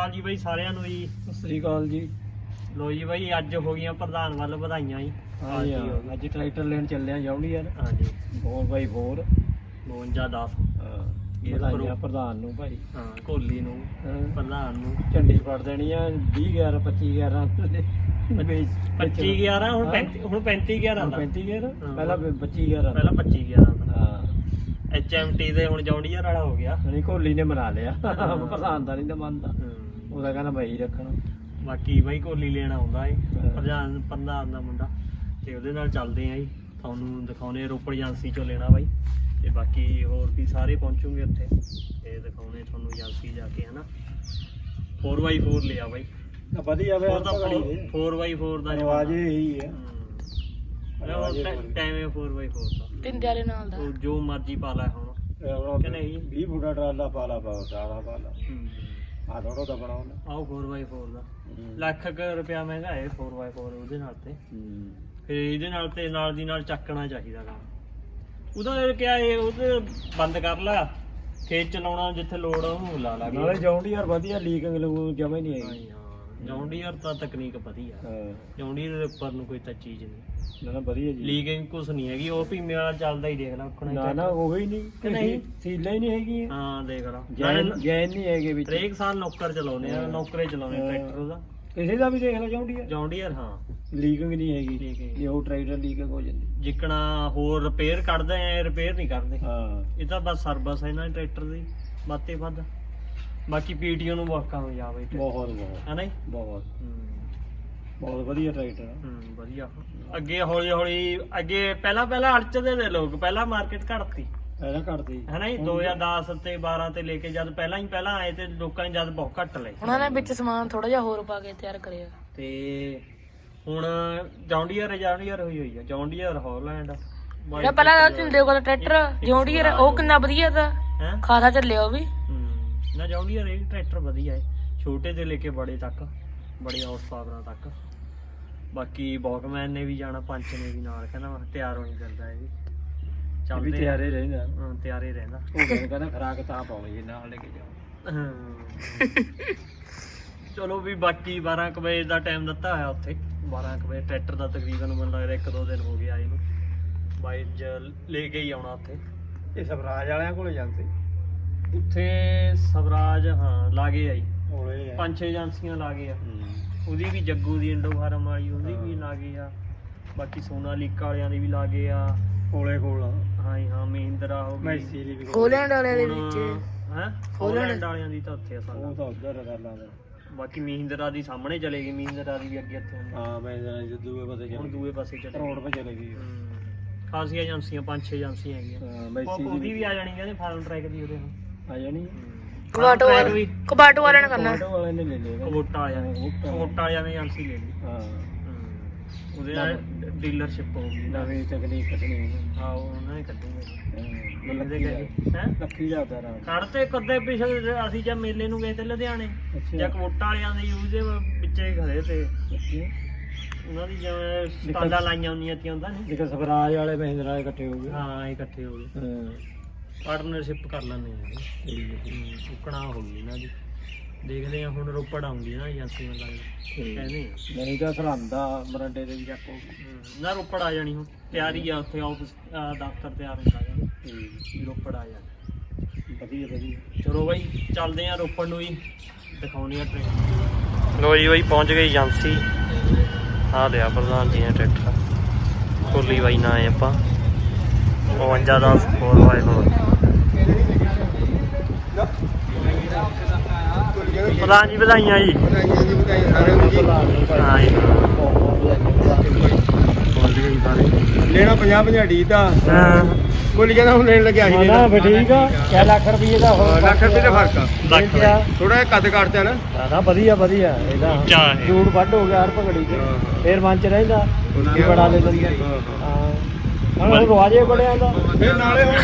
ਅਕਾਲ ਜੀ ਬਾਈ ਸਾਰਿਆਂ ਨੂੰ ਜੀ। ਸਤਿ ਸ੍ਰੀ ਅਕਾਲ ਜੀ। ਲੋ ਜੀ ਬਾਈ ਅੱਜ ਹੋ ਗਈਆਂ ਪ੍ਰਧਾਨ ਵੱਲ ਵਧਾਈਆਂ ਜੀ। ਹਾਂ, ਅੱਜ ਟਰੈਕਟਰ ਲੈਣ ਚੱਲੇ ਆ ਜੌਂਡੀ ਯਾਰ। ਹਾਂਜੀ 4 ਬਾਈ 4 52 10 ਹਾਂ ਇਹ ਵਧਾਈਆਂ। ਪ੍ਰਧਾਨ ਨੂੰ ਭਾਈ। ਹਾਂ ਕੋਲੀ ਨੂੰ ਹਾਂ, ਪ੍ਰਧਾਨ ਨੂੰ। ਝੰਡੀ ਫੜ ਦੇਣੀ ਆ 20 11 25 11 ਵੇਚ 25 11 ਹੁਣ ਹਾਂ। 35 ਹੁਣ 35 11 ਦਾ। 35 11 ਹਾਂ। ਪਹਿਲਾਂ 25 11 ਪਹਿਲਾਂ 25 11 ਦਾ। ਹਾਂ। HMT ਦੇ ਹੁਣ ਜੌਂਡੀਅਰ ਵਾਲਾ ਹੋ ਗਿਆ। ਨਹੀਂ ਕੋਹਲੀ ਨੇ ਮਨਾ ਲਿਆ। ਹਾਂ। ਪ੍ਰਧਾਨ ਦਾ ਨਹੀਂ ਤਾਂ ਮੰਨਦਾ। ਹਮ, ਉਹਦਾ ਕਹਿੰਦਾ ਮੈਂ ਹੀ ਰੱਖਣਾ। ਬਾਕੀ ਬਾਈ ਕੋਲੀ ਲੈਣ ਆਉਂਦਾ ਏ। ਪ੍ਰਧਾਨ ਪ੍ਰਧਾਨ ਦਾ ਮੁੰਡਾ ਤੇ ਉਹਦੇ ਨਾਲ ਚੱਲਦੇ ਆਂ ਜੀ। ਤੁਹਾਨੂੰ ਦਿਖਾਉਣੇ ਰੋਪੜ ਏਜੰਸੀ ਚੋਂ ਲੈਣਾ ਬਾਈ। ਤੇ ਬਾਕੀ ਹੋਰ ਵੀ ਸਾਰੇ ਪਹੁੰਚੂਗੇ ਉੱਥੇ। ਤੇ ਦਿਖਾਉਣੇ ਤੁਹਾਨੂੰ ਏਜੰਸੀ ਜਾ ਕੇ ਹਨਾ। 4x4 ਲਿਆ ਬਾਈ। ਵਧੀਆ ਵੇ ਉਹ ਤਾਂ 4x4 ਦਾ ਆਵਾਜ਼ ਇਹੀ ਹੈ। ਟਾਈਮ ਹੈ 4x4 ਦਾ। ਤਿੰਨ ਦਿਹਾੜੇ ਨਾਲ ਦਾ। ਜੋ ਮਰਜ਼ੀ ਪਾ ਲੈ ਹੁਣ। ਕਿ ਨਹੀਂ? 20 ਫੁੱਟਾ ਟਰਾਲਾ ਪਾ ਲਾ ਪਾ ਟਰਾਲਾ ਪਾ ਲਾ। ਆ ਥੋੜਾ ਤਾਂ ਬਣਾਉਣਾ ਆਓ 4x4 ਦਾ। ਲੱਖ ਕੁ ਰੁਪਿਆ ਮਹਿੰਗਾ ਹੈ 4x4 ਉਹਦੇ ਨਾਲ ਤੇ। ਹੂੰ। ਫਿਰ ਇਹਦੇ ਨਾਲ ਤੇ ਨਾਲ ਦੀ ਨਾਲ ਚੱਕਣਾ ਚਾਹੀਦਾ ਕੰਮ ਉਹਦਾ ਇਹ ਕਿਹਾ ਇਹ ਉਹਦੇ ਬੰਦ ਕਰ ਲਾ। ਖੇਤ ਚਲਾਉਣਾ ਜਿੱਥੇ ਲੋੜ ਆ ਉਹਨੂੰ ਲਾ ਲਾ। ਨਾਲੇ ਜੌਂਡੀ ਯਾਰ ਵਧੀਆ ਲੀਕਿੰਗ ਲੂ ਜਮਾ ਨਹੀਂ ਹਾਂ ਜੌਂਡੀਅਰ ਤਾਂ ਤਕਨੀਕ ਵਧੀਆ। ਹਾਂ। ਜੌਂਡੀਅਰ ਦੇ ਉੱਪਰ ਨੂੰ ਕੋਈ ਤਾਂ ਚੀਜ਼ ਨਹੀਂ। ਨਾ ਨਾ ਵਧੀਆ ਜੀ। ਲੀਕਿੰਗ ਕੁਛ ਨਹੀਂ ਹੈਗੀ ਉਹ ਭੀਮੇ ਵਾਲਾ ਚੱਲਦਾ ਹੀ ਦੇਖ ਲੈ ਔਖਣਾ ਨਾ ਨਾ ਉਹ ਹੀ ਨਹੀਂ ਕਿ ਨਹੀਂ? ਸੀਲਾਂ ਹੀ ਨਹੀਂ ਹੈਗੀਆਂ। ਹਾਂ ਦੇਖ ਲਾ। ਜੈਨ ਜੈਨ ਨਹੀਂ ਹੈਗੇ ਵਿੱਚ। ਹਰੇਕ ਸਾਲ ਨੌਕਰ ਚਲਾਉਂਦੇ ਆ ਹਾਂ। ਨੌਕਰੇ ਚਲਾਉਂਦੇ ਹਾਂ। ਟਰੈਕਟਰ ਉਹਦਾ ਕਿਸੇ ਦਾ ਵੀ ਦੇਖ ਲੈ ਯਾਰ ਜੌਂਡੀਅਰ ਹਾਂ। ਲੀਕਿੰਗ ਨਹੀਂ ਹੈਗੀ। ਠੀਕ ਹੈ ਇਹ ਉਹ ਟਰੈਕਟਰ ਲੀਕਿੰਗ ਹੋ ਜਾਂਦੀ। ਜਿੱਕਣਾ ਹੋਰ ਰਿਪੇਅਰ ਕੱਢਦੇ ਆ ਰਿਪੇਅਰ ਨਹੀਂ ਕਰਦੇ। ਹਾਂ। ਇਹ ਤਾਂ ਬਸ ਸਰਵਿਸ ਹੈ ਇਹਨਾਂ ਦੇ ਟਰੈਕਟਰ ਦੀ ਬਾਤੇ ਵੱਧ। ਬਾਕੀ ਪੀਟੀਓ ਨੂੰ ਬਹੁਤ ਕਾਮਯਾਬ ਹੈ ਟਰੈਕਟਰ ਬਹੁਤ ਬਹੁਤ। ਹੈ ਨਾ ਜੀ? ਬਹੁਤ। ਹੂੰ। ਬਹੁਤ ਵਧੀਆ ਟਰੈਕਟਰ ਆ। ਹੂੰ ਵਧੀਆ। ਅੱਗੇ ਹੌਲੀ ਹੌਲੀ ਅੱਗੇ ਪਹਿਲਾਂ ਪਹਿਲਾਂ ਅੜਚਦੇ ਦੇ ਲੋਕ ਪਹਿਲਾਂ ਮਾਰਕੀਟ ਘਟਤੀ। ਪਹਿਲਾਂ ਘਟਦੀ। ਹੈ ਨਾ ਜੀ 2010 ਤੇ 12 ਤੇ ਲੈ ਕੇ ਜਦ ਪਹਿਲਾਂ ਹੀ ਪਹਿਲਾਂ ਆਏ ਤੇ ਲੋਕਾਂ ਨੇ ਜਦ ਬਹੁਤ ਘੱਟ ਲਏ। ਉਹਨਾਂ ਨੇ ਵਿੱਚ ਸਮਾਨ ਥੋੜਾ ਜਿਹਾ ਹੋਰ ਪਾ ਕੇ ਤਿਆਰ ਕਰਿਆ। ਤੇ ਹੁਣ ਜੌਂਡੀਅਰ ਜੌਂਡੀਅਰ ਹੋਈ ਹੋਈ ਆ ਜੌਂਡੀਅਰ ਹਾਲੈਂਡ ਜਿਹੜਾ ਪਹਿਲਾਂ ਝਿੰਦੇ ਕੋਲ ਟਰੈਕਟਰ ਜੌਂਡੀਅਰ ਉਹ ਕਿੰਨਾ ਵਧੀਆ ਦਾ ਹੈ? ਖਾਸਾ ਚੱਲਿਆ ਉਹ ਵੀ। ਨਾ ਜੌਂਡੀਅਰ ਇਹ ਟਰੈਕਟਰ ਵਧੀਆ ਹੈ ਛੋਟੇ ਤੋਂ ਲੈ ਕੇ ਬੜੇ ਤੱਕ ਬੜੇ ਪਾਵਰਾਂ ਤੱਕ। ਬਾਕੀ ਬੌਕਮੈਨ ਨੇ ਵੀ ਜਾਣਾ ਪੰਚ ਨੇ ਵੀ ਨਾਲ ਕਹਿੰਦਾ ਮੈਂ ਤਿਆਰ ਹੋਈ ਫਿਰਦਾ ਇਹ ਵੀ। ਇਹ ਵੀ ਚੱਲਦੇ ਆ। ਤਿਆਰੇ ਰਹਿੰਦਾ। ਹਾਂ ਤਿਆਰੇ ਰਹਿੰਦਾ। ਉਹ ਕਹਿੰਦਾ ਕਹਿੰਦਾ ਖਰਾਕ ਤਾਂ ਪਾਉਣੀ ਜੇ ਨਾਲ ਲੈ ਕੇ ਜਾਓ। ਹਾਂ। ਚਲੋ ਵੀ ਬਾਕੀ 12 ਕੁ ਵਜੇ ਦਾ ਟਾਈਮ ਦਿੱਤਾ ਹੋਇਆ ਉੱਥੇ। 12 ਕੁ ਵਜੇ ਟਰੈਕਟਰ ਦਾ ਤਕਰੀਬਨ ਮੈਨੂੰ ਲੱਗਦਾ ਇੱਕ ਦੋ ਦਿਨ ਹੋ ਗਏ ਆਏ ਨੂੰ। ਬਾਈ ਜ ਲੈ ਕੇ ਹੀ ਆਉਣਾ ਉੱਥੇ। ਇਹ ਸਵਰਾਜ ਵਾਲਿਆਂ ਕੋਲੇ ਜਾਂਦੇ? ਉੱਥੇ ਸਵਰਾਜ ਹਾਂ ਲਾਗੇ ਆਈ ਕੋਲੇ ਪੰਜ ਛੇ ਏਜੰਸੀਆਂ ਲਾਗੇ ਆ। ਉਹਦੀ ਵੀ ਜੱਗੂ ਦੀ ਇੰਡੋ ਫਾਰਮ ਵਾਲੀ ਉਹਦੀ ਵੀ ਲਾਗੇ ਆ। ਬਾਕੀ ਸੋਨਾਲੀਕਾ ਵਾਲਿਆਂ ਦੀ ਵੀ ਲਾਗੇ ਆ। ਕੋਲੇ ਕੋਲ। ਹਾਂ ਜੀ, ਹਾਂ ਮਹਿੰਦਰਾ ਹੋ ਗਈ। ਮੈਸੀ ਦੀ ਵੀ ਕੋਲ। ਹੋਲੈਂਡ ਵਾਲਿਆਂ ਦੇ ਵਿੱਚ। ਹੈਂ? ਹੋਲੈਂਡ ਵਾਲਿਆਂ ਦੀ ਤਾਂ ਉੱਥੇ ਆ ਸਾਡਾ ਉਹ ਤਾਂ ਉਧਰ ਕਰ ਲਾਂਦਾ ਬਾਕੀ ਮਹਿੰਦਰਾ ਦੀ ਸਾਹਮਣੇ ਚਲੇ ਗਈ ਮਹਿੰਦਰਾ ਦੀ ਵੀ ਅੱਗੇ ਇੱਥੇ ਹੁੰਦੀ। ਹਾਂ ਮੈਂ ਜਰਾ ਦੂਏ ਪਾਸੇ ਹੁਣ ਚੱਲ ਦੂਏ ਪਾਸੇ ਚਲੇ ਰੋਡ 'ਤੇ ਚਲੇ ਗਈ। ਹਮ, ਏਜੰਸੀਆਂ ਪੰਜ ਛੇ ਏਜੰਸੀਆਂ ਹੈਗੀਆਂ। ਹਾਂ ਮੈਸੀ ਉਹਦੀ ਦੀ ਵੀ ਆ ਜਾਣੀ ਕਹਿੰਦੇ ਫਾਰਮ ਟਰੈਕ ਦੀ ਉਹਦੇ ਹੁਣ ਆ ਜਾਣੀ ਕਬਾਟੋ ਵਾਲੇ ਵੀ। ਕਬਾਟੋ ਵਾਲਿਆਂ ਨੇ ਕਰਨਾ। ਆਟੋ ਵਾਲੇ ਨੇ ਲੈ ਲਿਆ ਵਾਲਿਆਂ ਨੇ ਕਵੋਟਾ। ਕਵੋਟਾ ਵਾਲਿਆਂ ਨੇ ਏਜੰਸੀ ਲੈ ਲਈ ਹਾਂ। ਹਮ, ਉਹਦੇ ਨਾਲ ਡੀਲਰਸ਼ਿਪ ਹੋ ਗਈ। ਨਾ ਨਵੀਂ ਤਕਨੀਕ ਕੱਢਣੀ ਹਾਂ। ਉਹ ਉਹਨਾਂ ਨੇ ਕੱਢੂਗੇ ਹਾਂ ਲੱਦੇ ਲੱਕੀ ਗਏ ਹੈ? ਲੱਕੀ ਦਾ ਦਰਾ ਕੱਢਤੇ ਕਦੇ ਪਿਛਲੇ ਅਸੀਂ ਜਦ ਮੇਲੇ ਨੂੰ ਗਏ ਤੇ ਲੁਧਿਆਣੇ। ਜਾਂ ਕਵੋਟਾ ਵਾਲਿਆਂ ਦੇ ਯੂਜ਼ ਦੇ ਵਿੱਚੇ ਖੜੇ ਤੇ। ਉਹਨਾਂ ਦੀ ਜਿਵੇਂ ਸਟਾਲਾਂ ਲਾਈਆਂ ਹੁੰਦੀਆਂ ਤੀਆਂ ਹੁੰਦਾ ਨਹੀਂ ਜਿਵੇਂ ਸਵਰਾਜ ਵਾਲੇ ਮਹਿੰਦਰਾ ਵਾਲੇ ਇਕੱਠੇ ਹੋ ਗਏ। ਹਾਂ ਇਕੱਠੇ ਹੋ ਗਏ। ਹਾਂ। ਪਾਰਟਨਰਸ਼ਿਪ ਕਰ ਲੈਂਦੇ ਆ ਹੈ ਸੁੱਕਣਾ ਹੋ ਗਈ ਇਹਨਾਂ ਦੀ ਦੇਖਦੇ ਆ ਹੁਣ ਰੋਪੜ ਆਉਂਦੀ ਨਾ ਏਜੰਸੀ ਮੈਨੂੰ ਲੱਗਦਾ ਕਹਿੰਦੇ ਆ। ਨਹੀਂ ਤਾਂ ਸਰਹੰਦਾ ਮਰੰਡੇ ਦੇ ਵੀ ਚੱਕ। ਗਈ ਨਾ ਰੋਪੜ ਆ ਜਾਣੀ ਹੁਣ। ਤਿਆਰੀ ਆ ਉੱਥੇ ਆਫਿਸ ਦਫ਼ਤਰ ਤਿਆਰ ਹੁੰਦਾ ਵੀ ਰੋਪੜ ਆ ਜਾਣੀ। ਵਧੀਆ ਵਧੀਆ। ਚਲੋ ਬਾਈ ਚੱਲਦੇ ਆ ਰੋਪੜ ਨੂੰ ਹੀ ਦਿਖਾਉਣੀ ਆ ਟ੍ਰੇਨ ਲੋ ਜੀ ਬਾਈ ਪਹੁੰਚ ਗਏ ਏਜੰਸੀ। ਆ ਲਿਆ ਪ੍ਰਧਾਨ ਜੀ ਨੇ ਟਰੈਕਟਰ ਕੋਲੀ ਬਾਈ ਨਾ ਆਏ ਆਪਾਂ। 52 ਦਾ 4x4 ਪ੍ਰਧਾਨ ਜੀ ਵਧਾਈਆਂ ਜੀ। ਵਧਾਈਆਂ ਜੀ ਵਧਾਈਆਂ ਸਾਰਿਆਂ ਨੂੰ ਜੀ। ਹਾਂ ਜੀ। ਲੈਣਾ 50 50 ਡੀ ਦਾ ਹਾਂ। ਬੋਲੀ ਕਹਿੰਦਾ ਹੁਣ ਲੈਣ ਲੱਗਿਆ ਸੀ ਨਾ ਫੇ ਠੀਕ ਆ। ਕਿਆ ਲੱਖ ਰੁਪਏ ਦਾ ਹੋਰ ਲੱਖ ਰੁਪਏ ਦਾ ਫ਼ਰਕ ਆ। ਲੱਖ? ਥੋੜਾ ਜਿਹਾ ਕੱਦ ਕਰਤਾ ਨਾ ਨਾ ਨਾ ਵਧੀਆ ਵਧੀਆ। ਇਹਦਾ। ਜੂੜ ਵੱਡ ਹੋ ਗਿਆ ਹਰ ਭਗੜੀ ਤੇ ਫੇਰ ਮਨ ਚ ਰਹਿੰਦਾ। ਵੀ ਬੜਾ ਲੈ ਲੈਂਦਾ ਹਾਂ ਹੁਣ ਉਹ ਰਵਾਜੇ ਬੜਿਆਂ ਦਾ। ਫਿਰ ਨਾਲੇ ਹੁਣ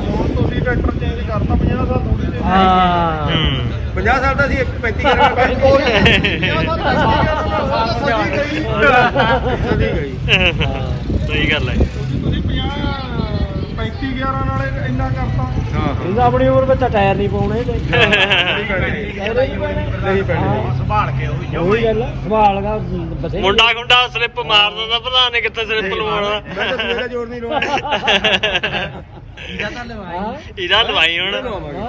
ਹੁਣ ਤੁਸੀਂ ਟਰੈਕਟਰ ਚੇਂਜ ਕਰਤਾ 50 ਸਾਲ ਹਾਂ। ਹੂੰ। 50 ਸਾਲ ਦਾ ਸੀ 35 ਕਰਨਾ ਸਦੀ ਗਈ। ਸਹੀ ਗੱਲ ਹੈ। ਤੁਸੀਂ 50 35 35 11 ਨਾਲੇ ਇੰਨਾ ਕਰਤਾ। ਹਾਂ ਇਹਦਾ ਆਪਣੀ ਉਮਰ ਵਿੱਚ ਟਾਇਰ ਨਹੀਂ ਪਾਉਣੇ ਤੇ ਨਹੀਂ ਪੈਣੇ। ਸੰਭਾਲ ਕੇ ਉਹ ਉਹੀ ਗੱਲ ਆ, ਸੰਭਾਲ ਗਾ ਬਥੇ ਮੁੰਡਾ ਗੁੰਡਾ ਸਲਿੱਪ ਮਾਰ ਦਿੰਦਾ ਪ੍ਰਧਾਨ ਨੇ ਕਿੱਥੇ ਸਲਿੱਪ ਲਵਾਉਣਾ। ਮੈਂ ਤਾਂ ਦੂਏ ਦਾ ਜੋੜ ਨਹੀਂ ਲਾਉਣਾ ਇਹਦਾ ਲਵਾਈ। ਹੁਣ।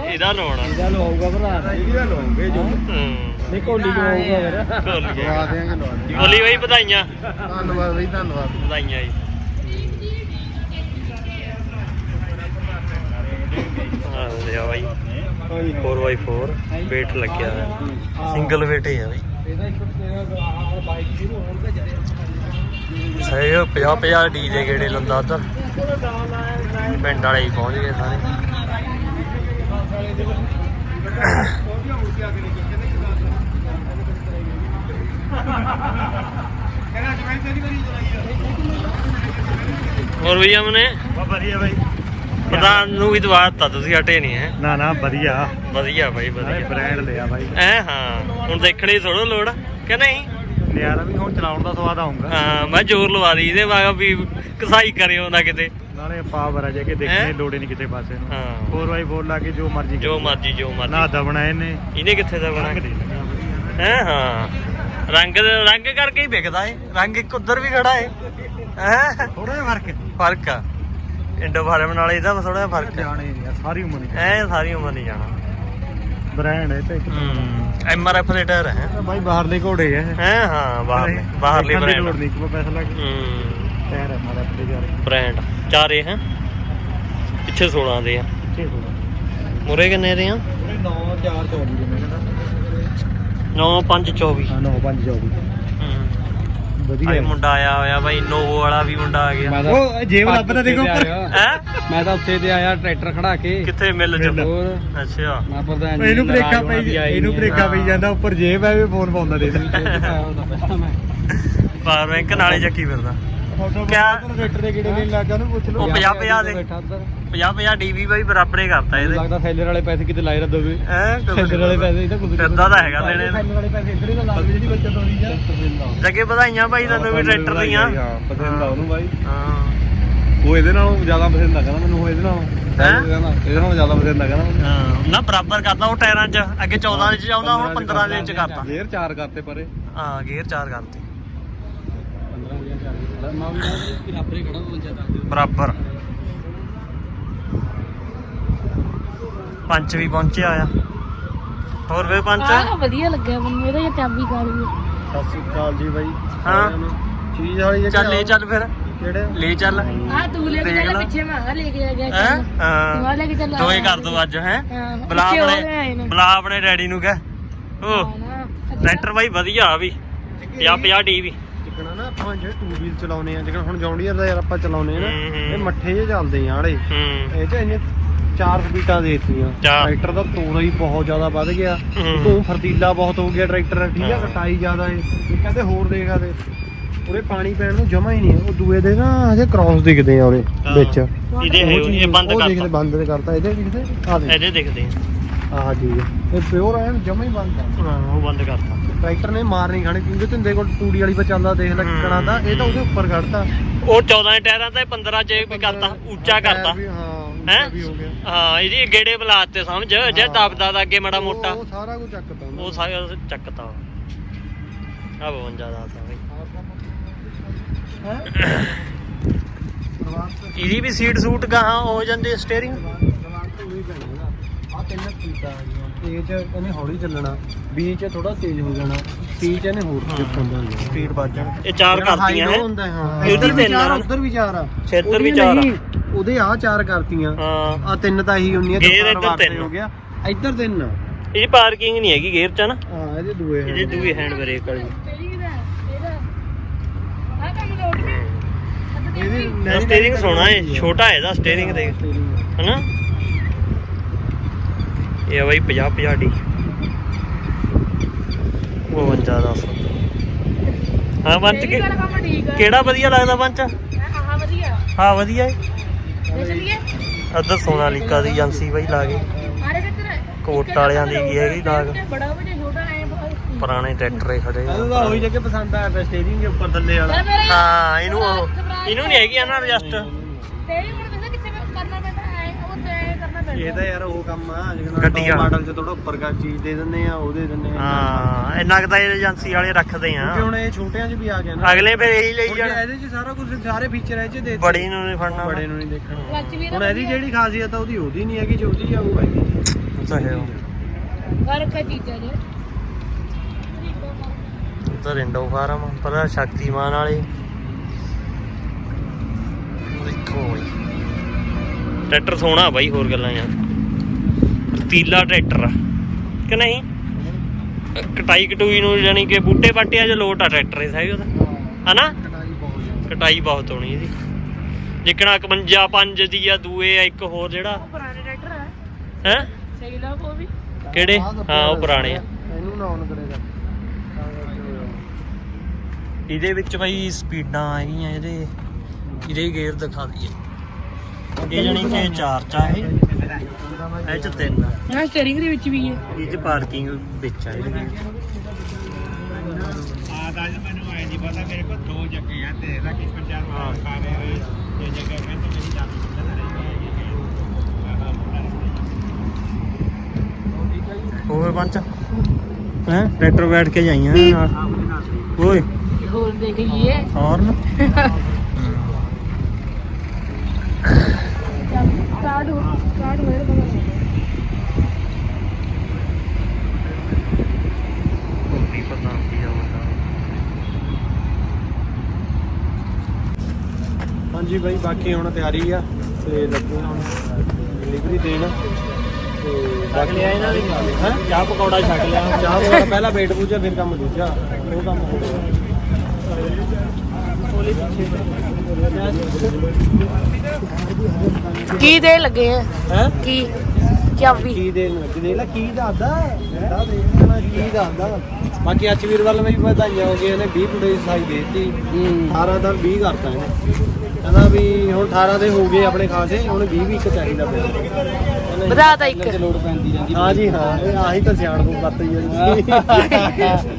ਇਹਦਾ ਲਵਾਉਣਾ ਇਹਦਾ ਲਵਾਊਗਾ ਭਰਾ। ਇਹਦਾ ਲਾਉਂਗੇ ਜੋ। ਨਹੀਂ ਕੋਲੀ ਲਵਾਊਗਾ ਫਿਰ। ਢੋਲ ਗਿਆ। ਲਵਾ ਦੇਾਂਗੇ ਲਵਾ ਦੇਾਂਗੇ ਬੋਲੀ ਬਾਈ ਵਧਾਈਆਂ। ਧੰਨਵਾਦ ਬਈ ਧੰਨਵਾਦ। ਵਧਾਈਆਂ ਜੀ। ਆ ਲਿਆ ਬਾਈ। 4x4 ਵੇਟ ਲੱਗਿਆ ਹੋਇਆ। ਸਿੰਗਲ ਵੇਟ ਹੀ ਆ ਬਾਈ। ਇਹਦਾ ਇੱਕ ਤੇਰਾ ਬਾਈਕ ਸ਼ੁਰੂ ਹੋਣ ਦਾ ਜਰੇ ਸਹੀ 50 50 ਡੀ ਦੇ ਗੇੜੇ ਲੰਦਾ ਉਧਰ। ਪਿੰਡ ਵਾਲੇ ਹੀ ਪਹੁੰਚ ਗਏ ਸਾਰੇ। ਹੋਰ ਵੀ ਅਮਨੇ? ਵਧੀਆ ਬਾਈ। ਪ੍ਰਧਾਨ ਨੂੰ ਵੀ ਦਵਾ ਦਿੱਤਾ ਤੁਸੀਂ ਹਟੇ ਨਹੀਂ ਹੈ। ਨਾ ਨਾ ਵਧੀਆ। ਵਧੀਆ ਬਾਈ ਵਧੀਆ। ਬ੍ਰਾਂਡ ਲਿਆ ਬਾਈ। ਐ ਹਾਂ। ਹੁਣ ਦੇਖਣੇ ਥੋੜਾ ਲੋੜ। ਕਿ ਨਹੀਂ? ਨਿਆਰਾ ਵੀ ਹੁਣ ਚਲਾਉਣ ਦਾ ਸਵਾਦ ਆਉਂਗਾ ਹਾਂ ਮੈਂ ਜ਼ੋਰ ਲਵਾ ਦੀ ਇਹਦੇ ਵਾਂਗ ਵੀ ਕਸਾਈ ਕਰਿਓ ਨਾ ਕਿਤੇ। ਨਾਲੇ ਪਾਵਰ ਆ ਜਾ ਕੇ? ਦੇਖਣੇ ਲੋੜ ਨਹੀਂ ਕਿਸੇ ਪਾਸੇ ਨੂੰ। ਹਾਂ। 4x4 ਲਾ ਕੇ ਜੋ ਮਰਜ਼ੀ ਜੋ ਮਰਜ਼ੀ ਜੋ ਨਾ ਮਰਜ਼ੀ ਦਬਣਾ ਇਹਨੇ। ਇਹਨੇ ਕਿੱਥੇ ਦਾ ਬਣਾ ਹੈ ਹਾਂ। ਰੰਗ ਰੰਗ ਕਰਕੇ ਹੀ ਵਿਕਦਾ ਏ ਰੰਗ ਇੱਕ ਉਧਰ ਵੀ ਖੜਾ ਏ। ਹੈ? ਥੋੜਾ ਜਿਹਾ ਫ਼ਰਕ ਫ਼ਰਕ ਆ। ਇੰਡੋ ਫਾਰਮ ਨਾਲ ਇਹਦਾ ਥੋੜਾ ਜਿਹਾ ਫ਼ਰਕ ਜਾਣੇ ਨਹੀਂ ਸਾਰੀ ਉਮਰ ਨਹੀਂ ਐ ਸਾਰੀ ਉਮਰ ਨਹੀਂ ਜਾਣਾ। ਬ੍ਰਾਂਡ ਹੈ ਤੇ ਇੱਕ ਹੂੰ ਐਮ ਆਰ ਐਫ ਦੇ ਟਾਇਰ ਹੈ। ਬਾਈ ਬਾਹਰਲੇ ਘੋੜੇ ਹੈ? ਹਾਂ ਬਾਹਰ ਬਾਹਰਲੀ ਦੀ ਬ੍ਰਾਂਡ ਲੋੜ ਨਹੀਂ ਕਿ ਪੈਸਾ ਲੱਗ ਹੂੰ। ਟਾਇਰ ਹੈ ਮਾਰਾ ਤੇ ਜਾ ਰਿਹਾ ਬ੍ਰਾਂਡ ਚਾਰੇ ਹੈ। ਪਿੱਛੇ 16 ਦੇ ਆ। ਠੀਕ ਹੋ ਮੁਰੇ ਕਿੰਨੇ ਦੇ ਆ? 9 4 24 ਦੇ ਮੈਂ ਕਹਿੰਦਾ 9 5 24 ਹਾਂ 9 5 24 ਵਧੀਆ ਆਈ ਮੁੰਡਾ ਆਇਆ ਹੋਇਆ ਬਾਈ ਨੋਵੋ ਵਾਲਾ ਵੀ ਮੁੰਡਾ ਆ ਗਿਆ। ਉਹ ਜੇਬ ਲੱਭਦਾ ਦੇਖੋ। ਉੱਪਰ ਹੈ? ਮੈਂ ਤਾਂ ਉੱਥੇ ਤੇ ਆਇਆ ਟਰੈਕਟਰ ਖੜਾ ਕੇ। ਕਿੱਥੇ ਮਿਲ ਚ ਹੋਰ? ਅੱਛਾ। ਮੈਂ ਪ੍ਰਧਾਨ ਇਹਨੂੰ ਬ੍ਰੇਕਾਂ ਪਈ ਇਹਨੂੰ ਬ੍ਰੇਕਾਂ ਪਈ ਜਾਂਦਾ ਉੱਪਰ ਜੇਬ ਹੈ ਵੀ ਫੋਨ ਪਾਉਂਦਾ ਦੇ ਦੇ ਪਾਵਰ ਬੈਂਕ ਨਾਲੇ ਚੱਕੀ ਫਿਰਦਾ। ਕਿਆ? ਟਰੈਕਟਰ ਦੇ ਕਿਹੜੇ ਨਹੀਂ ਲੱਗਾ ਉਹਨੂੰ ਪੁੱਛ ਲਓ। ਉਹ 50 50 ਦੇ। 50 50 ਡੀਬੀ ਬਾਈ ਬਰਾਬਰੇ ਕਰਤਾ ਇਹਦੇ। ਲੱਗਦਾ ਸੈਲਰ ਵਾਲੇ ਪੈਸੇ ਕਿਤੇ ਲਾਏ ਰੱਦੋ ਵੀ। ਹੈ ਸੈਲਰ ਵਾਲੇ ਪੈਸੇ ਇਹਦਾ ਕੁਝ ਫਿਰਦਾ ਤਾਂ ਹੈਗਾ ਲੈਣੇ ਸੈਲਰ ਵਾਲੇ ਪੈਸੇ ਇੱਧਰ ਹੀ ਤਾਂ ਲੱਗਦੇ ਜਿਹੜੀ ਬੱਚਤ ਹੋ ਰਹੀ ਆ। ਜੱਗੇ ਵਧਾਈਆਂ ਬਾਈ ਤੈਨੂੰ ਵੀ ਟਰੈਕਟਰ ਦੀਆਂ। ਹਾਂ ਪਸੰਦ ਆ ਉਹਨੂੰ ਬਾਈ। ਹਾਂ। ਉਹ ਇਹਦੇ ਨਾਲੋਂ ਜ਼ਿਆਦਾ ਪਸੰਦ ਆ ਕਹਿੰਦਾ ਮੈਨੂੰ ਉਹ ਇਹਦੇ ਨਾਲੋਂ। ਹੈਂ? ਇਹਦੇ ਨਾਲੋਂ ਜ਼ਿਆਦਾ ਪਸੰਦ ਆ ਕਹਿੰਦਾ ਮੈਨੂੰ। ਹਾਂ ਨਾ ਬਰਾਬਰ ਕਰਦਾ ਉਹ ਟਾਇਰਾਂ 'ਚ ਅੱਗੇ 14 ਇੰਚ ਆਉਂਦਾ ਹੁਣ 15 ਦੇ ਇੰਚ ਕਰਤਾ। ਗੇਅਰ ਚਾਰ ਕਰਤੇ ਪਰੇ। ਹਾਂ ਗੇਅਰ ਚਾਰ ਕਰਤੇ 15000 ਮੈਂ ਵੀ ਰਾਬਰੇ ਖੜਾ ਪਹੁੰਚਿਆ ਤਾਂ ਬਰਾਬਰ ਪੰਚ ਵੀ ਪਹੁੰਚਿਆ ਆ। ਹੋਰ ਵੇ ਪੰਚ? ਆਹ ਵਧੀਆ ਲੱਗਿਆ ਮੈਨੂੰ ਇਹਦਾ ਇਹ ਚਾਬੀ ਕਾਲੀ ਸਤਿ ਸ੍ਰੀ ਅਕਾਲ ਜੀ ਬਾਈ। ਹਾਂ। ਚੀਜ਼ ਵਾਲੀ ਚੱਲ ਲੈ ਚੱਲ ਫਿਰ। ਕਿਹੜੇ? ਲੈ ਚੱਲ। ਆ ਤੂੰ ਲੈ ਕੇ ਦੇਖ ਚੱਲ ਲਾ। ਪਿੱਛੇ ਮੈਂ ਆਹ ਲੈ ਕੇ ਆ ਗਿਆ ਹੈ? ਤੂੰ ਆਹ ਲੈ ਕੇ ਚੱਲ ਦੋਏ ਕਰ ਦੋ ਅੱਜ ਹੈ? ਹਾਂ, ਬੁਲਾ ਪਿੱਛੇ ਉਹ ਆਪਣੇ ਨੇ। ਬੁਲਾ ਆਪਣੇ ਡੈਡੀ ਨੂੰ ਕਹਿ। ਉਹ ਟਰੈਕਟਰ ਬਾਈ ਵਧੀਆ ਆ ਵੀ। 50 50 ਡੀ ਜਿਕਣਾ ਨਾ ਆਪਾਂ ਜਿਹੜੇ ਟੂ ਵੀਲ ਚਲਾਉਨੇ ਆ ਜਿਕਣਾ ਹੁਣ ਜੌਂਡੀਅਰ ਦਾ ਯਾਰ ਆਪਾਂ ਚਲਾਉਨੇ ਆ ਨਾ ਹੂੰ, ਹੂੰ। ਇਹ ਮੱਠੇ ਜੇ ਚੱਲਦੇ ਆ ਆੜੇ ਹੂੰ। ਇਹ ਚ ਇਹਨੇ ਚਾਰ ਸਪੀਡਾਂ ਦੇ ਦਿੱਤੀਆਂ। ਚਾਰ। ਟਰੈਕਟਰ ਦਾ ਤੋੜਾ ਹੀ ਬਹੁਤ ਜ਼ਿਆਦਾ ਵੱਧ ਗਿਆ। ਹੂੰ। ਫਰਤੀਲਾ ਬਹੁਤ ਹੋ ਗਿਆ ਟਰੈਕਟਰ ਠੀਕ ਆ ਹਾਂ। ਕਟਾਈ ਜ਼ਿਆਦਾ ਏ। ਇਹ ਕਹਿੰਦੇ ਹੋਰ ਦੇਖਾ ਤੇ। ਉਰੇ ਪਾਣੀ ਪੈਣ ਨੂੰ ਜਮਾ ਹੀ ਨਹੀਂ ਉਹ ਦੂਏ ਦੇ ਨਾ ਹਜੇ ਕ੍ਰਾਸ ਦਿਖਦੇ ਆ ਉਰੇ ਹਾਂ। ਵਿੱਚ। ਇਹਦੇ ਉਹ ਇਹ ਚੀਜ਼- ਇਹ ਬੰਦ ਉਹ ਦੇਖਦੇ ਕਰਤਾ। ਬੰਦ ਕਰਤਾ। ਇਹਦੇ ਦਿਖਦੇ ਆ ਦੇ ਇਹਦੇ ਦਿਖਦੇ ਆਹ ਚੀਜ਼ ਇਹ ਪਿਓਰ ਐਨ ਜਮਾ ਹੀ ਬੰਦ ਆ ਹਾਂ ਉਹ ਬੰਦ ਕਰਤਾ। ਟਰੈਕਟਰ ਨੇ ਮਾਰ ਨਹੀਂ ਖਾਣੀ ਕਿਉਂਕਿ ਤਿੰਦੇ ਕੋਲ ਤੂੜੀ ਵਾਲੀ ਪਾ ਚੱਲਦਾ ਦੇਖ ਲੈ ਕਿਕਣਾ ਦਾ ਇਹ ਤਾਂ ਉਹਦੇ ਉੱਪਰ ਕੱਢਤਾ ਉਹ 14 ਦੇ ਟਾਇਰਾਂ ਤੇ 15 ਚ ਵੀ ਕਰਤਾ ਉੱਚਾ ਕਰਤਾ। ਹਾਂ ਹੈਂ? ਹੋ ਇਹਦੀ ਗੇੜੇ ਬਲਾਤੇ ਸਮਝ ਜੇ। ਦਬਦਾ ਦਾ ਅੱਗੇ ਮਾੜਾ ਮੋਟਾ। ਉਹ ਸਾਰਾ ਕੁਝ ਚੱਕਦਾ। ਉਹ ਸਾਰਾ ਚੱਕਤਾ। ਆ 52 ਦਾ ਤਾਂ ਬਈ। ਇਹਦੀ ਵੀ ਸੀਟ ਸੂਟ ਗਾਹਾਂ ਹੋ ਜਾਂਦੀ ਸਟੀਅਰਿੰਗ ਤਿੰਨ ਸਪੀਡਾਂ ਆ ਗਈਆਂ। ਏ ਚ ਇਹਨੇ ਹੌਲੀ ਚੱਲਣਾ ਬੀ ਚ ਥੋੜਾ ਤੇਜ਼ ਹੋ ਜਾਣਾ ਸੀ ਚ ਇਹਨੇ ਹੋਰ ਸਪੀਡ ਹੁੰਦਾ ਸਪੀਡ ਵੱਧ ਜਾਣੀ। ਇਹ ਚਾਰ ਕਰਤੀਆਂ ਹੈ। ਹੁੰਦਾ ਹੈ, ਹਾਂ ਇੱਧਰ ਤਿੰਨ ਚਾਰ ਆ। ਉੱਧਰ ਵੀ ਚਾਰ ਆ। ਇੱਧਰ ਵੀ ਚਾਰ ਆ। ਉਹਦੇ ਆ ਚਾਰ ਕਰਤੀਆਂ। ਹਾਂ। ਆ ਤਿੰਨ ਤਾਂ ਇਹੀ ਹੁੰਦੀਆਂ ਦਸਾਂ ਇੱਧਰ ਤਿੰਨ। ਹੋ ਗਿਆ। ਇੱਧਰ ਤਿੰਨ ਆ। ਇਹ ਪਾਰਕਿੰਗ ਨਹੀਂ ਹੈਗੀ ਗੇਅਰ ਚ ਨਾ। ਹਾਂ ਇਹਦੇ ਦੂਏ ਇਹਦੇ ਦੂਏ ਹੈਂਡ ਬ੍ਰੇਕ ਵਾਲੀ। ਇਹਦਾ ਆ ਕੰਮ ਲੋਡ ਕੇ ਇਹਦੀ ਸਟੀਅਰਿੰਗ ਸੋਹਣਾ ਹੈ ਛੋਟਾ ਹੈ ਇਹਦਾ ਸਟੀਅਰਿੰਗ ਦੇ ਹਨਾ? ਇਹ ਆ ਬਾਈ 50 50 ਡੀ। ਉਹ 52 ਦਾ ਹਾਂ ਬੰਚ ਕੇ ਆ। ਕਿਹੜਾ ਵਧੀਆ ਲੱਗਦਾ ਬੰਚ ਆਹ ਵਧੀਆ। ਹਾਂ ਵਧੀਆ ਹੈ ਇੱਧਰ ਸੋਨਾਲੀਕਾ ਦੀ ਏਜੰਸੀ ਬਾਈ ਲਾ ਗਏ ਕੋਟ ਵਾਲਿਆਂ ਦੀ ਕੀ ਹੈਗੀ ਲਾਗ ਬੜਾ ਵੱਡਾ ਛੋਟਾ ਐ ਪੁਰਾਣੇ ਟਰੈਕਟਰ ਹੀ ਖੜੇ ਆ। ਉਹਦਾ ਉਹੀ ਜਗ੍ਹਾ ਪਸੰਦ ਆਇਆ ਪਿਆ ਸਟੇਰਿੰਗ ਦੇ ਉੱਪਰ ਥੱਲੇ ਵਾਲਾ। ਹਾਂ ਇਹਨੂੰ ਇਹਨੂੰ ਨਹੀਂ ਹੈਗੀ ਨਾ ਐਡਜਸਟ ਤੇਰੀ ਹੁਣ ਦੱਸ ਕਿੱਥੇ ਕਰਨਾ ਇਹ ਤਾਂ ਯਾਰ ਉਹ ਕੰਮ ਆ ਜਿਹੜਾ ਗੱਡੀਆਂ। ਮਾਡਲ 'ਚ ਥੋੜਾ ਉੱਪਰ ਕਾ ਚੀਜ਼ ਦੇ ਦਿੰਦੇ ਆ ਉਹ ਦੇ ਦਿੰਦੇ ਆ। ਹਾਂ ਇੰਨਾ ਕੁ ਤਾਂ ਏਜੰਸੀ ਵਾਲੇ ਰੱਖਦੇ ਆ। ਕਿਉਂਕਿ ਹੁਣ ਇਹ ਛੋਟਿਆਂ 'ਚ ਵੀ ਆ ਗਿਆ ਨਾ। ਅਗਲੇ ਫਿਰ ਇਹੀ ਲਈ ਹੁਣ ਜਾਣ। ਇਹਦੇ 'ਚ ਸਾਰਾ ਕੁਝ ਸਾਰੇ ਫੀਚਰ ਇਹ 'ਚ ਦੇ ਦਿੱਤੇ। ਬੜੀ ਨੂੰ ਨਹੀਂ ਫੜਨਾ। ਬੜੇ ਨੂੰ ਨਹੀਂ ਦੇਖਣਾ। ਕਲੱਚ ਵੀ ਹੁਣ ਇਹਦੀ ਜਿਹੜੀ ਖਾਸੀਅਤ ਆ ਉਹਦੀ ਉਹਦੀ ਨਹੀਂ ਹੈਗੀ ਜੋ ਉਹਦੀ ਆ ਉਹ ਹੈਗੀ ਉਹ ਤਾਂ ਹੈ। ਫ਼ਰਕ ਹੈ ਚੀਜ਼ਾਂ ਦੇ ਉਹ ਤਾਂ ਰਿੰਡੋ ਫਾਰਮ ਪਰ ਸ਼ਕਤੀਮਾਨ ਵਾਲੇ। ਦੇਖੋ ਬਈ। ਟਰੈਕਟਰ ਸੋਹਣਾ ਬਾਈ ਹੋਰ ਗੱਲਾਂ ਯਾਰ। ਤੀਲਾ ਟਰੈਕਟਰ ਆ। ਕਿ ਨਹੀਂ? ਕਟਾਈ ਕਟੂਈ ਨੂੰ ਜਾਨੀ ਕਿ ਬੂਟੇ ਬਾਟਿਆਂ 'ਚ ਲੋਟ ਆ ਟਰੈਕਟਰ ਇਹ ਸਾਈ ਉਹਦਾ। ਹਨਾ? ਕਟਾਈ ਬਹੁਤ ਜ਼ਿਆਦਾ ਕਟਾਈ ਬਹੁਤ ਹੋਣੀ ਇਹਦੀ। ਜਿੱਕਣਾ 51 5 ਦੀ ਆ ਦੂਏ ਆ ਇੱਕ ਹੋਰ ਜਿਹੜਾ। ਉਹ ਪੁਰਾਣੇ ਟਰੈਕਟਰ ਹੈ ਹੈ? ਸਹੀ ਲਾ ਉਹ ਵੀ। ਕਿਹੜੇ? ਹਾਂ ਉਹ ਪੁਰਾਣੇ ਆ। ਇਹਨੂੰ ਨਾ ਆਨ ਕਰੇਗਾ। ਇਹਦੇ ਵਿੱਚ ਬਾਈ ਸਪੀਡਾਂ ਆਈਆਂ ਇਹਦੇ ਇਹਦੇ ਗੇਅਰ ਦਿਖਾ ਦਈਏ। ਅੱਗੇ ਜਾਣੀ ਕਿ ਚਾਰ ਚਾ ਇਹ। ਇਹ ਚ ਤਿੰਨ ਆ। ਨਾ ਸਟੀਅਰਿੰਗ ਦੇ ਵਿੱਚ ਵੀ ਹੈ ਇਹ ਚ ਪਾਰਕਿੰਗ ਵਿੱਚ ਆ ਇਹਦੇ ਆ ਤਾਂ ਮੈਨੂੰ ਆਏ ਨਹੀਂ ਪਤਾ ਮੇਰੇ ਕੋਲ ਦੋ ਜੱਗੇ ਆ ਤੇ ਇਹਦਾ ਕੀ ਪ੍ਰਚਾਰ ਹਾਂ। ਖਾ ਰਹੇ ਹੋਏ ਇਹ ਜਗ੍ਹਾ ਮੈਂ ਤਾਂ ਨਹੀਂ ਜਾਣੀ ਹੋਰ ਪੰਜ ਹੈ ਟਰੈਕਟਰ ਬੈਠ ਕੇ ਜਾਈਆਂ। ਨਾਲ। ਓਏ। ਹੋਰ ਦੇਖ ਲਈਏ। ਹੌਰਨ ਨਹੀਂ ਪਤਾ ਕੀ ਹਾਂਜੀ ਬਾਈ ਬਾਕੀ ਹੁਣ ਤਿਆਰੀ ਆ ਤੇ ਲੱਗੇ ਹੁਣ ਡਿਲੀਵਰੀ ਦੇਣ। ਤੇ ਛਕ ਲਿਆ ਇਹਨਾਂ ਨੇ? ਹੈਂ? ਚਾਹ ਪਕੌੜਾ ਛਕ ਲਿਆ। ਚਾਹ ਪਹਿਲਾਂ ਵੇਟ ਪੂਜਾ ਫਿਰ ਕੰਮ ਦੂਜਾ। ਉਹ ਕੰਮ ਹੋ ਗਿਆ। ਕੀ ਦੇ ਲੱਗੇ ਹੈ ਹੈ? ਕੀ? ਚਾਬੀ? ਕੀ ਦੇ ਨੂੰ ਦੇ ਲੈ ਕੀ ਦੱਸਦਾ ਦਾ ਦੇਖਣਾ ਕੀ ਦੱਸਦਾ ਬਾਕੀ ਅੱਜ ਵੀਰ ਵੱਲ ਵੀ ਵਧਾਈਆਂ ਹੋ ਗਈਆਂ ਨੇ 20 ਪੁੜੇ ਸਾਈ ਦੇਤੀ। 18 ਦਾ 20 ਕਰਤਾ ਇਹਨੇ। ਕਹਿੰਦਾ ਵੀ ਹੁਣ 18 ਦੇ ਹੋ ਗਏ ਆਪਣੇ ਖਾਸੇ ਹੁਣ 20 ਵੀ ਇੱਕ ਚਾਹੀਦਾ ਪਿਆ। ਕਹਿੰਦਾ ਵਧਾ ਤਾ ਇੱਕ। ਲੋਡ ਪੈਂਦੀ ਜਾਂਦੀ। ਹਾਂ ਜੀ ਹਾਂ ਇਹ ਆਹੀ ਤਾਂ ਸਿਆਣ ਨੂੰ ਬੱਤ ਹੀ ਆ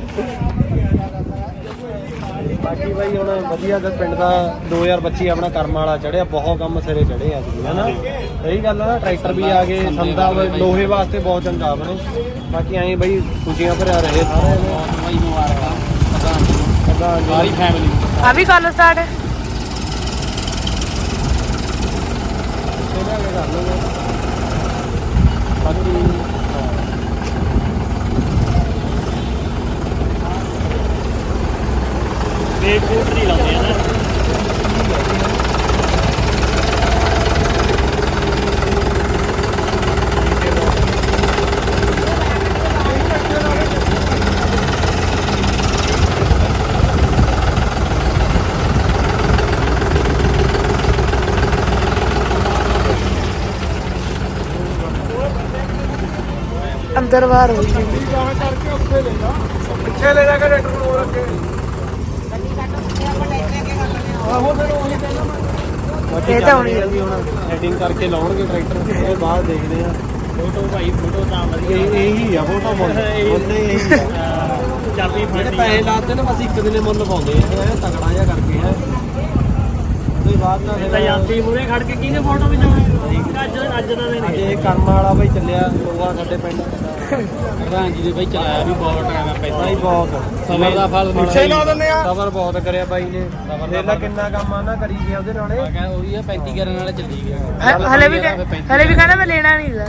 ਬਾਕੀ ਬਾਈ ਹੁਣ ਵਧੀਆ ਦਾ ਪਿੰਡ ਦਾ 2025 ਆਪਣਾ ਕਰਮ ਵਾਲਾ ਚੜਿਆ ਬਹੁਤ ਕੰਮ ਸਿਰੇ ਚੜੇ ਆ ਜੀ ਹਨਾ? ਸਹੀ ਗੱਲ ਆ ਨਾ ਟਰੈਕਟਰ ਵੀ ਆ ਗਏ ਸੰਦਾ ਲੋਹੇ ਵਾਸਤੇ ਬਹੁਤ ਚੰਗਾ ਆਪਣੇ ਬਾਕੀ ਐਂ ਬਾਈ ਖੁਸ਼ੀਆਂ ਭਰਿਆ ਰਹੇ ਸਾਰੇ। ਬਾਈ ਮੁਬਾਰਕਾਂ ਪ੍ਰਧਾਨ ਜੀ ਸਾਰੀ ਫੈਮਿਲੀ ਆ ਵੀ ਕੱਲ ਸਟਾਰਟ ਹੈ ਇਹਨਾਂ ਦੇ ਕਰ ਲਵਾਂਗੇ ਬਾਕੀ ਵੇਟ ਬੂਟ ਨਹੀਂ ਲਾਉਂਦੇ ਆ ਨਾ ਅੰਦਰ ਬਾਹਰ ਹੋਈ ਜੀ ਪਿੱਛੇ ਲੈ ਜਾ ਕੇ ਟਰੈਕਟਰ ਨੂੰ ਹੋਰ ਅੱਗੇ ਆਹੋ ਫਿਰ ਉਹੀ ਕਹਿੰਦਾ ਮੈਂ। ਇਹ ਤਾਂ ਹੋਣੀ ਹੈ। ਹੈਡਿੰਗ ਕਰਕੇ ਲਾਉਣਗੇ ਟਰੈਕਟਰ ਉਹ ਬਾਅਦ ਦੇਖਦੇ ਆ। ਫੋਟੋ ਭਾਈ ਫੋਟੋ ਤਾਂ ਵਧੀਆ। ਇਹ ਇਹੀ ਆ ਫੋਟੋ ਮੁੱਲ। ਉਹਨੇ ਇਹੀ ਆ। ਚਾਬੀ ਫੜੀ ਪੈਸੇ ਲਾਤੇ ਨੇ ਬਸ ਇੱਕ ਦਿਨੇ ਮੁੱਲ ਪਾਉਂਦੇ ਆ। ਇਹ ਤਕੜਾ ਜਿਹਾ ਕਰਕੇ ਹੈ ਉਹਦੇ ਬਾਅਦ ਤਾਂ ਤਾਂ ਯਾਤਰੀ ਮੂਰੇ ਖੜ ਕੇ ਕਿਹਨੇ ਫੋਟੋ ਖਿਚਾਉਣੀ ਅੱਜ ਅੱਜ ਦਾ ਦਿਨ ਅੱਜ ਇਹ ਕੰਮ ਵਾਲਾ ਬਈ ਚੱਲਿਆ ਲੋਹਾ ਸਾਡੇ ਪਿੰਡ। ਪ੍ਰਧਾਨ ਜੀ ਦੇ ਬਾਈ ਚਲਾਇਆ ਵੀ ਬਹੁਤ ਟਾਈਮ ਆ ਪਹਿਲਾਂ। ਬਾਈ ਬਹੁਤ। ਸਬਰ ਦਾ ਫਲ ਪਿੱਛੇ ਲਾ ਦਿੰਦੇ ਆ। ਸਬਰ ਬਹੁਤ ਕਰਿਆ ਬਾਈ ਨੇ। ਦੇਖ ਲੈ ਕਿੰਨਾ ਕੰਮ ਆ ਨਾ ਕਰੀ ਗਿਆ ਉਹਦੇ ਨਾਲੇ। ਉਹੀ ਆ 35 ਕਰਨ ਵਾਲੇ ਚੱਲੀ ਗਿਆ। ਹਲੇ ਵੀ ਹਲੇ ਵੀ ਕਹਿੰਦਾ ਮੈਂ ਲੈਣਾ ਨਹੀਂ ਗਾ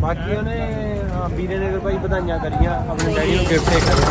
ਬਾਕੀ ਉਹਨੇ ਹਾਂ, ਵੀਰੇ ਨੇ ਭਾਈ ਵਧਾਈਆਂ ਕਰੀਆਂ। ਆਪਣੇ ਡੈਡੀ ਨੂੰ ਗਿਫਟ ਇਹ ਕਰਿਆ।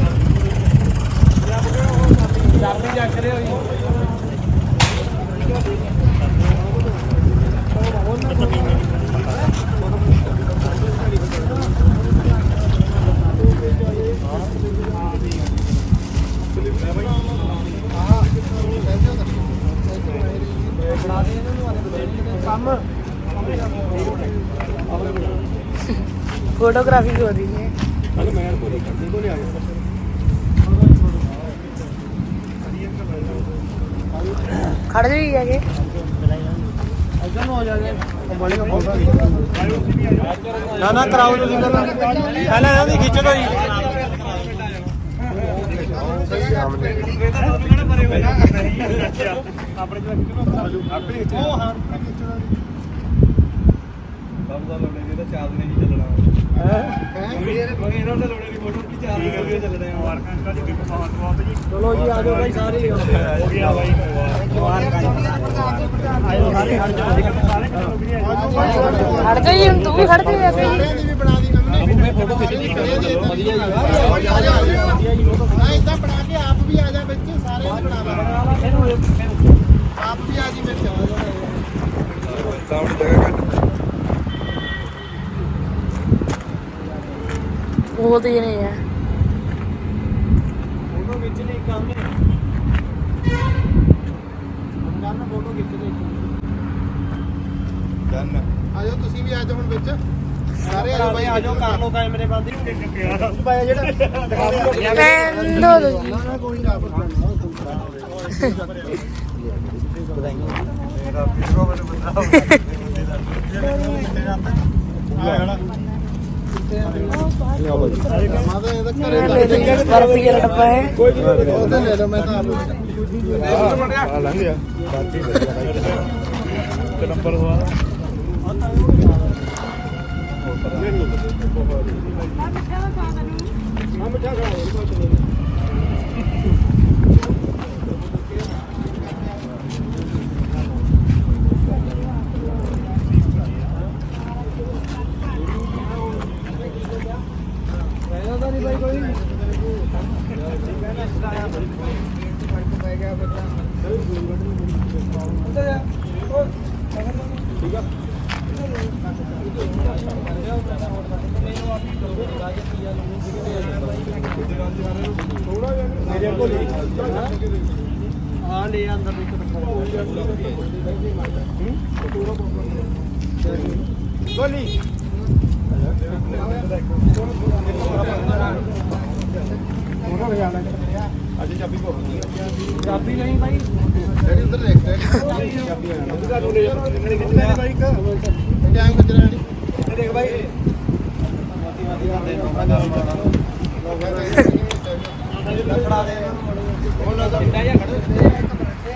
ਸਭ ਦਾ ਲੋੜੇ ਦੀ ਤਾਂ ਚਾਰ ਦਿਨ ਹੀ ਚੱਲਣਾ ਇਹਨਾਂ ਦਾ ਲੋੜੇ ਦੀ ਫੋਟੋ ਕੀ ਚਾਰ ਦਿਨ ਹੀ ਚੱਲਣੇ ਆ ਚਲੋ ਜੀ ਆ ਜਾਓ ਭਾਈ ਸਾਰੇ ਹੋ ਗਿਆ ਭਾਈ ਆਇਓ ਸਾਰੇ ਹਟ ਜਾਓ ਖੜ ਗਈ ਹੁਣ, ਤੂੰ ਵੀ ਖੜ ਗਈ ਆ ਗਈ ਇਦਾਂ ਬਣਾ ਕੇ ਆਪ ਵੀ ਆ ਜਾ ਵਿੱਚ ਸਾਰੇ ਨੂੰ ਬਣਾ ਆਪ ਵੀ ਆ ਜੀ ਵਿੱਚ। ਸਾਹਮਣੇ ਜਗ੍ਹਾ ਘੱਟ ਬਹੁਤ ਹੀ ਨਹੀਂ ਹੈ ਫੋਟੋ ਖਿੱਚ ਲਈ ਕੰਮ ਹੈ ਫੋਟੋ ਖਿੱਚ ਲਈ ਡਨ ਆਜੋ ਤੁਸੀਂ ਵੀ ਆਜੋ ਹੁਣ ਵਿੱਚ। ਸਾਰੇ ਆਜੋ ਬਾਈ ਆਜੋ ਕਰ ਲੋ ਕੈਮਰੇ ਬੰਦ ਬਾਈ, ਜਿਹੜਾ ਪੈਨ ਦੋ ਦੋ ਜੀ ਨਾ ਕੋਈ ਨਾ ਮੇਰਾ ਵੀਰੋ ਮੈਨੂੰ ਬਤਾ ਮਾਦਾ ਇਹਦਾ ਮੈਂ ਲੈ ਆਪ ਆ ਲੰਘ ਗਿਆ ਤੇ ਨੰਬਰ ਹੋਆ ਮੇਰੇ ਕੋਲ ਹਾਂ ਲੈ ਅੰਦਰ ਨੂੰ ਗੋਲੀ ਅੱਜ ਚਾਬੀ ਭੁੱਲ ਗਈ ਚਾਬੀ ਨਹੀਂ ਭਾਈ ਜਿਹੜੀ ਉਧਰ ਦੇਖ ਚਾਬੀ ਆ ਉਹਦਾ ਨੂੰ ਲੈ ਜਾ ਕਿੰਨੇ ਕਿੰਨੇ ਬਾਈਕ ਟਾਈਮ ਕਿੱਥੇ ਰਹਿਣੀ ਇਹ ਦੇਖ ਬਾਈ ਫੜਾ ਦੇ ਉਹਨਾਂ ਦਾ ਇੰਡਾ ਜਿਹਾ ਖੜੇ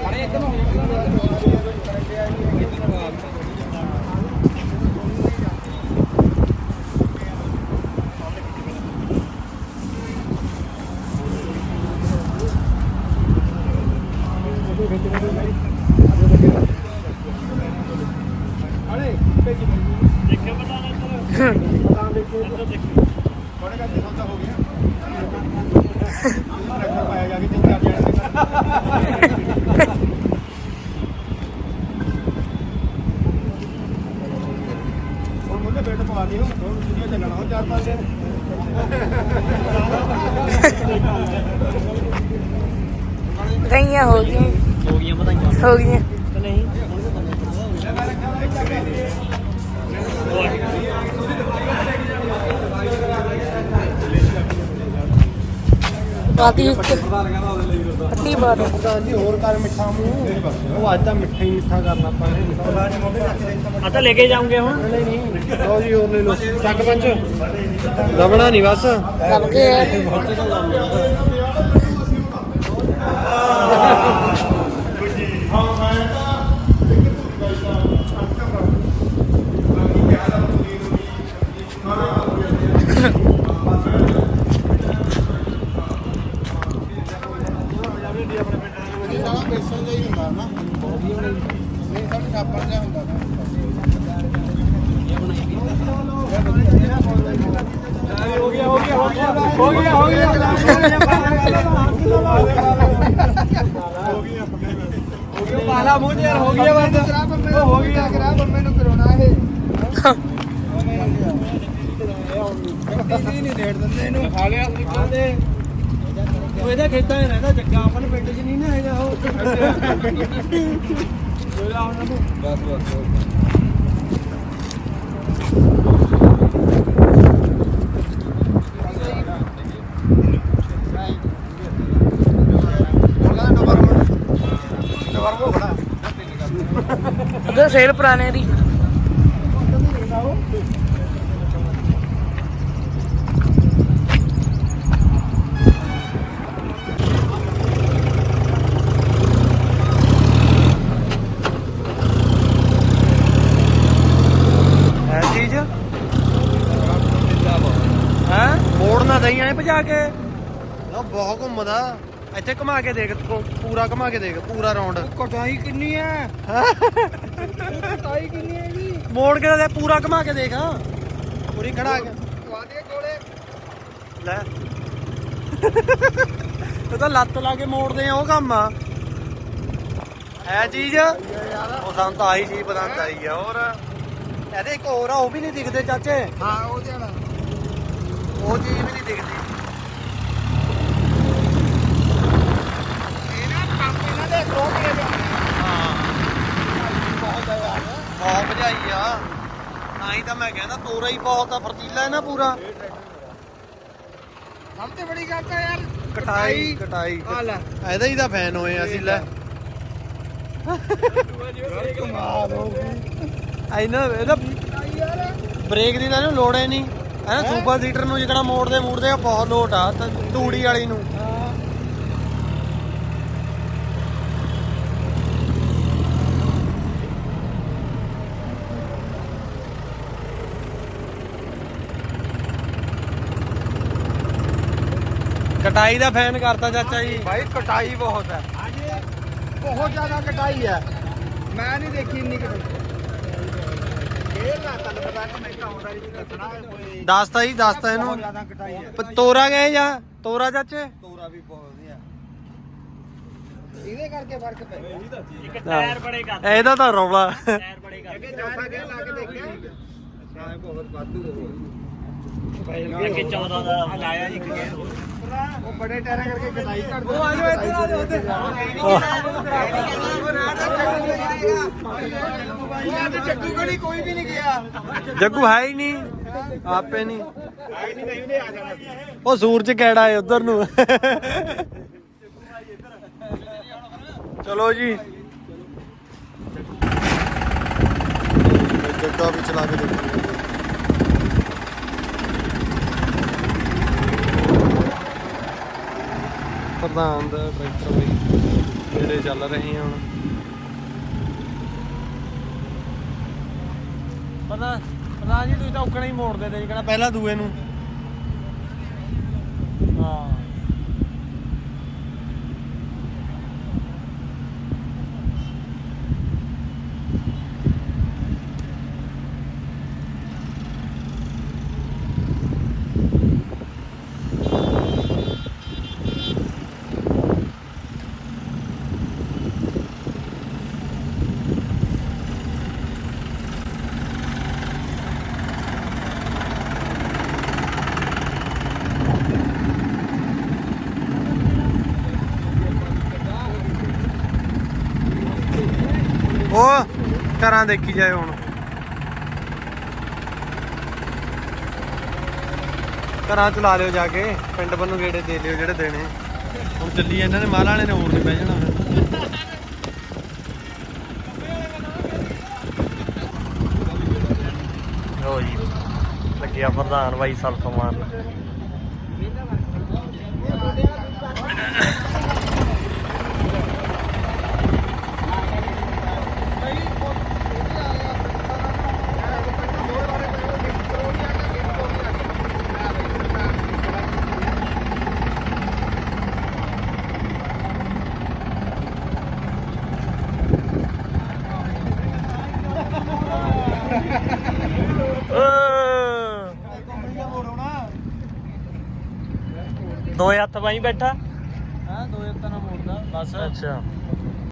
ਖੜੇ ਇੱਕ ਨੂੰ ਬੜੇ ਘੰਟੇ ਸੌਦਾ ਹੋ ਗਿਆ ਰੱਖਾ ਪਾਇਆ ਜਾ ਕੇ ਤਿੰਨ ਚਾਰ ਜਣੇ ਹੁਣ ਮੁੰਡੇ ਬੈਠ ਪਵਾ ਦੀ ਹੁਣ ਹੁਣ ਦੁਨੀਆ ਚੱਲਣਾ? ਹੁਣ ਚਾਰ ਪੰਜ ਦਿਨ। ਗਈਆਂ ਹੋ ਗਈਆਂ। ਹੋ ਗਈਆਂ। ਵਧਾਈਆਂ ਹੋ ਗਈਆਂ ਨਹੀਂ ਬਾਤੀ ਅੱਟੀ ਬਾਤ ਤਾਂ ਜੀ ਹੋਰ ਕਰ ਮਿੱਠਾ ਮੂੰਹ। ਉਹ ਅੱਜ ਤਾਂ ਮਿੱਠਾ ਹੀ ਮਿੱਠਾ ਕਰਨਾ ਆਪਾਂ ਨੇ। ਆ ਤਾਂ ਲੈ ਕੇ ਜਾਉਂਗੇ ਹੁਣ? ਨਹੀਂ ਨਹੀਂ ਲਓ ਜੀ ਹੋਰ ਲੈ ਲਓ। ਚੱਕ ਪੰਚ ਦਬਣਾ ਨਹੀਂ ਬਸ। ਲੱਭ ਕੇ ਇਹ ਸਾਰਾ ਬੇਸਣ ਜਿਹਾ ਹੀ ਹੁੰਦਾ ਨਾ ਇਹ ਸਾਡਾ ਛਾਪਣ ਜਿਹਾ ਹੁੰਦਾ ਨਾ ਹੋ ਗਿਆ ਹੋ ਗਿਆ ਹੋ ਗਿਆ ਹੋ ਗਿਆ ਹੋ ਗਿਆ ਪਾਲਾ ਮੂੰਹ ਯਾਰ ਹੋ ਗਿਆ ਬਸ ਉਹ ਹੋ ਗਿਆ ਕਰਾ ਬੰਮੇ ਨੂੰ ਕਰਾਉਣਾ ਇਹ ਨਹੀਂ ਰੇਟ ਦਿੰਦੇ ਇਹਨੂੰ ਖਾ ਲਿਆ ਨਿਕਲ ਦੇ ਉਹ ਇਹਦਾ ਖੇਤਾਂ 'ਚ ਰਹਿੰਦਾ ਜੱਗਾ ਆਪਣੇ ਪਿੰਡ 'ਚ ਨਹੀਂ ਨਾ ਹੈਗਾ ਉਹ ਜਿਹੜਾ ਉਹਨਾਂ ਨੂੰ ਬਸ ਬਸ ਉਹਦਾ ਸੇਲ ਪੁਰਾਣੇ ਦੀ। ਜਾ ਕੇ? ਉਹ ਬਹੁਤ ਘੁੰਮਦਾ। ਇੱਥੇ ਘੁਮਾ ਕੇ ਦੇਖ ਤੂੰ ਪੂਰਾ ਘੁਮਾ ਕੇ ਦੇਖ ਪੂਰਾ ਰਾਉਂਡ ਕਟਾਈ ਕਿੰਨੀ ਹੈ ਕਟਾਈ ਕਿੰਨੀ ਹੈ ਜੀ ਮੋੜ ਕੇ ਦੇ ਪੂਰਾ ਘੁਮਾ ਕੇ ਦੇਖ ਪੂਰੀ ਖੜਾ ਕੇ। ਵਾਦੇ ਕੋਲੇ। ਲੈ। ਇਹ ਤਾਂ ਲੱਤ ਲਾ ਕੇ ਮੋੜਦੇ ਆ ਉਹ ਕੰਮ ਆ। ਐ ਚੀਜ਼ ਉਹ ਸਾਨੂੰ ਤਾਂ ਆਹੀ ਚੀਜ਼ ਪਸੰਦ ਆਈ ਆ ਹੋਰ। ਇਹਦੇ ਇੱਕ ਹੋਰ ਆ ਉਹ ਵੀ ਨਹੀਂ ਦਿਖਦੇ ਚਾਚੇ। ਹਾਂ ਉਹ ਜਿਹੜਾ ਉਹ ਚੀਜ਼ ਵੀ ਨਹੀਂ ਦਿਖਦੀ ਇਹਨਾਂ ਪਾਪੇ ਇਹਨਾਂ ਦੇ ਰੋਕ ਕੇ ਬਹੁਤ ਭਜਾਈ ਆ। ਤਾਂ ਹੀ ਤਾਂ ਮੈਂ ਕਹਿੰਦਾ ਤੋਰਾ ਹੀ ਬਹੁਤ ਆ ਫਰਤੀਲਾ ਹੈ ਨਾ ਪੂਰਾ। ਸਭ ਤੋਂ ਬੜੀ ਗੱਲ ਤਾਂ ਯਾਰ ਕਟਾਈ ਕਟਾਈ। ਆ ਲੈ। ਇਹਦਾ ਹੀ ਤਾਂ ਫੈਨ ਹੋਏ ਅਸੀਂ ਲੈ। ਕਮਾਲ ਹੋ ਇਹਨਾਂ ਇਹਦਾ ਬ੍ਰੇਕ ਦੀ ਤਾਂ ਇਹਨੂੰ ਲੋੜ ਹੀ ਨਹੀਂ। ਹੈ ਸੁਪਰ ਸੀਟਰ ਨੂੰ ਜਿਹੜਾ ਮੋੜਦੇ ਮੋੜਦੇ ਆ ਬਹੁਤ ਲੋਟ ਆ। ਤੂੜੀ ਵਾਲੀ ਨੂੰ। ਕਟਾਈ ਦਾ ਫੈਨ ਕਰਤਾ ਚਾਚਾ ਜੀ। ਭਾਈ ਕਟਾਈ ਬਹੁਤ ਹੈ। ਬਹੁਤ ਜ਼ਿਆਦਾ ਕਟਾਈ ਹੈ। ਮੈਂ ਨਹੀਂ ਦੇਖੀ ਇੰਨੀ ਕਟਾਈ। ਇਹ ਨਾ ਤਨ ਪਤਾ ਨਹੀਂ ਮੈਂ ਕਾਉਂਦਾ ਜੀ ਦੱਸਣਾ ਕੋਈ। ਦੱਸਤਾ ਜੀ ਦੱਸਤਾ ਬਹੁਤ ਇਹਨੂੰ ਜ਼ਿਆਦਾ ਕਟਾਈ ਹੈ। ਪ- ਤੋਰਾ ਗਏ ਜਾਂ? ਤੋਰਾ ਚਾਚੇ? ਤੋਰਾ ਵੀ ਬਹੁਤ ਵਧੀਆ। ਇਹਦੇ ਕਰਕੇ ਫ਼ਰਕ ਪੈ ਗਿਆ। ਇੱਕ ਟਾਇਰ ਬੜੇ ਕਰ ਇਹਦਾ ਤਾਂ ਰੌਲਾ। ਟਾਇਰ ਬੜੇ ਕਰ ਅੱਗੇ ਚੌਥਾ ਗੇਅਰ ਲਾ ਕੇ ਦੇਖਿਆ। ਹਾਂ ਬਹੁਤ ਵਾਧੂ ਅੱਗੇ 14 ਦਾ ਲਾਇਆ ਇੱਕ ਗੇਅਰ। ਉਹ ਬੜੇ ਟਾਇਰਾਂ ਕਰਕੇ ਕਟਾਈ ਕਰਦੇ ਉਹ ਆ ਜਾਓ ਇੱਥੇ ਆ ਜਾਓ ਉੱਥੇ ਯਾਰ ਤੇ ਚੱਕੂ ਗੜੀ ਕੋਈ ਵੀ ਨਹੀਂ ਗਿਆ ਜੱਗੂ ਹੈ ਹੀ ਨਹੀਂ। ਆਪੇ ਨਹੀਂ। ਉਹ ਸੂਰਜ ਕਿਹੜਾ ਹੈ ਉਧਰ ਨੂੰ? ਚਲੋ ਜੀ। ਜੱਗਾ ਵੀ ਚਲਾ ਕੇ ਦੇਖੋ। ਪ੍ਰਧਾਨ ਦਾ ਟਰੈਕਟਰ ਬਈ ਜਿਹੜੇ ਚੱਲ ਰਹੇ ਹੁਣ। ਪਤਾ ਪਤਾ ਜੀ, ਤੁਸੀਂ ਤਾਂ ਔਕਣਾ ਹੀ ਮੋੜਦੇ ਤੇ ਜਿਹੜਾ ਪਹਿਲਾਂ ਦੂਏ ਨੂੰ ਹਾਂ ਉਹ ਘਰਾਂ ਦੇਖੀ ਜਾਏ ਹੁਣ। ਘਰਾਂ ਚ ਲਾ ਲਿਓ ਜਾ ਕੇ, ਪਿੰਡ ਵੱਲੋਂ ਗੇੜੇ ਦੇ ਲਿਓ ਜਿਹੜੇ ਦੇਣੇ। ਹੁਣ ਚੱਲੀ ਇਹਨਾਂ ਨੇ ਮਾਲ ਵਾਲੇ ਨੇ ਹੋਰ ਨਹੀਂ ਬਹਿ ਜਾਣਾ। ਲੋ ਜੀ ਲੱਗਿਆ ਪ੍ਰਧਾਨ ਬਾਈ ਸਲਫ ਬੈਠਾ। ਹਾਂ ਦੋ ਹੱਥਾਂ ਨਾਲ ਮੋੜਦਾ ਬਸ। ਅੱਛਾ।